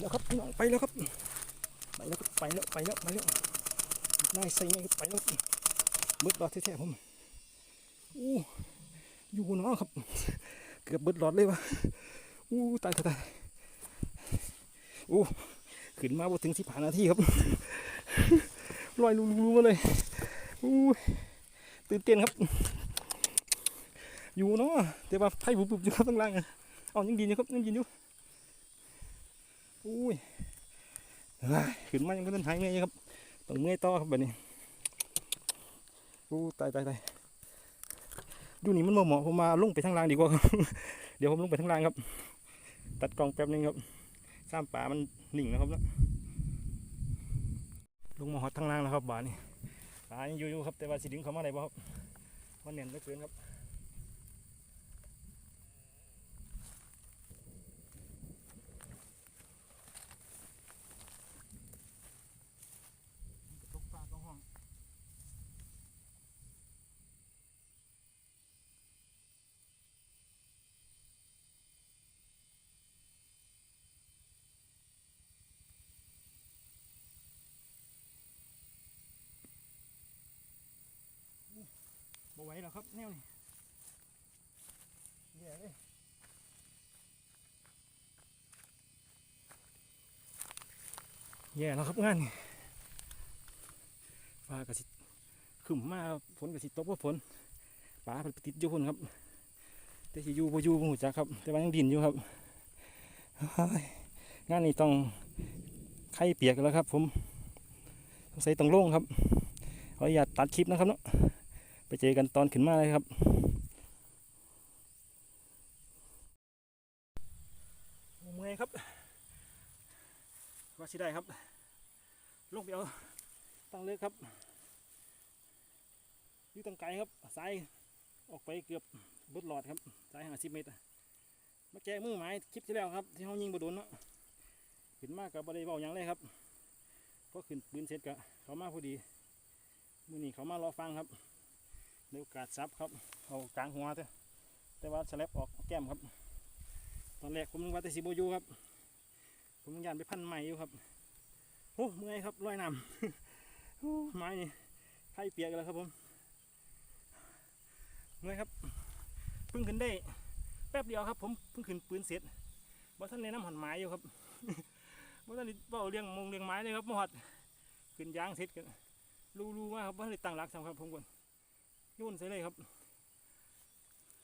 แล้วครับพี่น้องไปแล้วครับ ไปแล้วครับไปแล้วไปแล้วไปแล้วนายใส่ไงไปแล้วเบิดหลอดแท้ๆผมอู้อยู่เนาะครับ เกือบเบิดหลอดเลยวะอู้ตายตายอู้ขึ้นมาบ่ถึงสิบห้านาทีครับลอยรูๆมาเลยอู้ตื่นเต้นครับ อยู่เนาะแต่ว่าไพ่บุบๆอยู่ครับข้างล่างอะเอายังดินอยู่ครับยังดินอยู่ อุ้ยขึ้นมายังไม่ทันหายเมื่อยครับต้องเมื่อยต่อครับแบบนี้อู้ตายตายตายดูนี่มันบ่เหมาะผมมาลงไปทางล่างดีกว่าครับ เดี๋ยวผมลงไปทางล่างครับ ตัดกล้องแป๊บนึงครับซ้ำป่ามันหนิ่งนะครับเนาะลงมาหอดทางล่างแล้วครับบ่านี่ป่ายังอยู่ๆครับแต่ว่าสิดึงเขามาได้บ่ครับมันเหน่นเหลือเกินครับ ตกปลาก็ห้อง บ่ไหวแล้วครับแนวนี้แย่เลยแย่แล้วครับงานนี้ฟ้ากระสิขึ้นมาฝนกระสิตกว่าฝนป่าเพิ่นติดอยู่คนครับแต่สิอยู่บ่อยู่บ่ฮู้จักครับ แต่ว่ายังดินอยู่ครับงานนี้ต้องไข่เปียกแล้วครับ ผมสงสัยต้องลงครับขออนุญาตตัดคลิปนะครับเนาะ ไปเจอกันตอนขึ้นมาเลยครับโอ้เมื่อยครับว่าสิได้ครับ ลงไปเอาตั้งเลือกครับยู่ตั้งไกลครับสายออกไปเกือบเบดหลอดครับสายห้างสิบเมตรมาแก้มือไม้คลิปที่แล้วครับ ที่เขายิงบโดนเนาะขึ้นมากกับบริเวณอย่างเลยครับก็ขึ้นปืนเสร็จกะเขามาพอดีมือนี้เขามารอฟังครับ ในโอกาสซับครับ เอากลางหัวเถอะแต่ว่าสแลบออกแก้มครับ ตอนแรกผมนึกว่าแต่สิโบอยูครับ ผมยานไปพันใหม่อยู่ครับโอ้เมื่อยครับลอยน้ำโอ้ไม้นี่ไข่เปียกแล้วครับผมเมื่อยครับเพิ่งขึ้นได้ แป๊บเดียวครับผมเพิ่งขึ้นปืนเสร็จบ่ท่านในน้ำหันไม้อยู่ครับบ่ท่านเบ้าเลี้ยงมงเลี้ยงไม้เลยครับมอดขึ้นยางเสร็จกันรูๆมากครับบ่ท่านตั้งหลักสำครับผมก่อน ยนใส่เลยครับ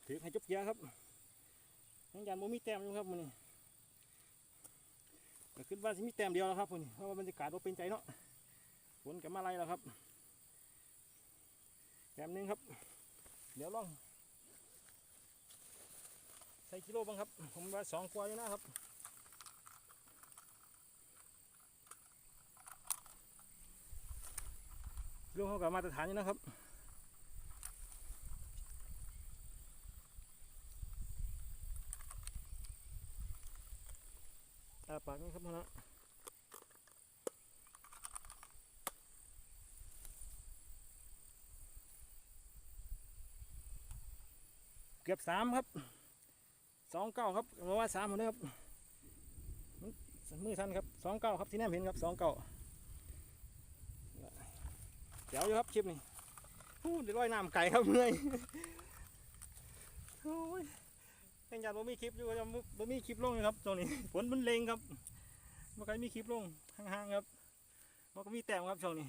ถือให้จบเกียร์ครับยังยันโมมีแต้มอยู่ครับมันนี่ก็คิดว่าสิมีแต้มเดียวแล้วครับมันเพราะว่าบรรยากาศบ่เป็นใจเนาะฝนกับมาไรแล้วครับแถมหนึงครับ เดี๋ยวลอง ใส่กิโลบ้างครับ ผมว่าสองกว่าอยู่นะครับเรื่องเขากับมาตรฐานอยู่นะครับ ตาปากนี่ครับพนะเกือบสามครับสองเก้าครับเพราะว่าสามหมดเลยครับมือสั้นครับสองเก้าครับที่แนมเห็นครับสองเก้าเดี๋ยวอยู่ครับคลิปนี้พูดร้อยน้ำไก่ครับเมื่อย ยแข่งยันบ่มีคลิปอยู่ก็จะบ่มีคลิปลงเลยครับตรงนี้ฝนมันเลงครับบ่ใครมีคลิปลงห่างๆครับบ่ก็มีแต้มครับช่วงนี้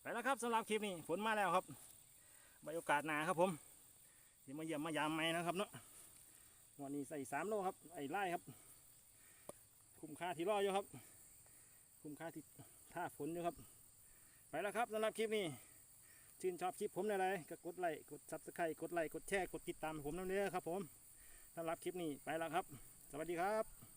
ไปแล้วครับสำหรับคลิปนี้ฝนมาแล้วครับไว้โอกาสหนาครับผมที่มาเยี่ยมมายามไม่นะครับเนาะวันนี้ใส่สามโลครับไอ้ไล่ครับ คุ้มค่าที่รออยู่ครับ คุ้มค่าที่ท่าฝนอยู่ครับ ไปแล้วครับสำหรับคลิปนี้ชื่นชอบคลิปผมอะไรก็กดไลค์กดซับสไครต์กดไลค์กดแชร์กดติดตามผมนั่นเองครับผม สำหรับคลิปนี้ไปแล้วครับ สวัสดีครับ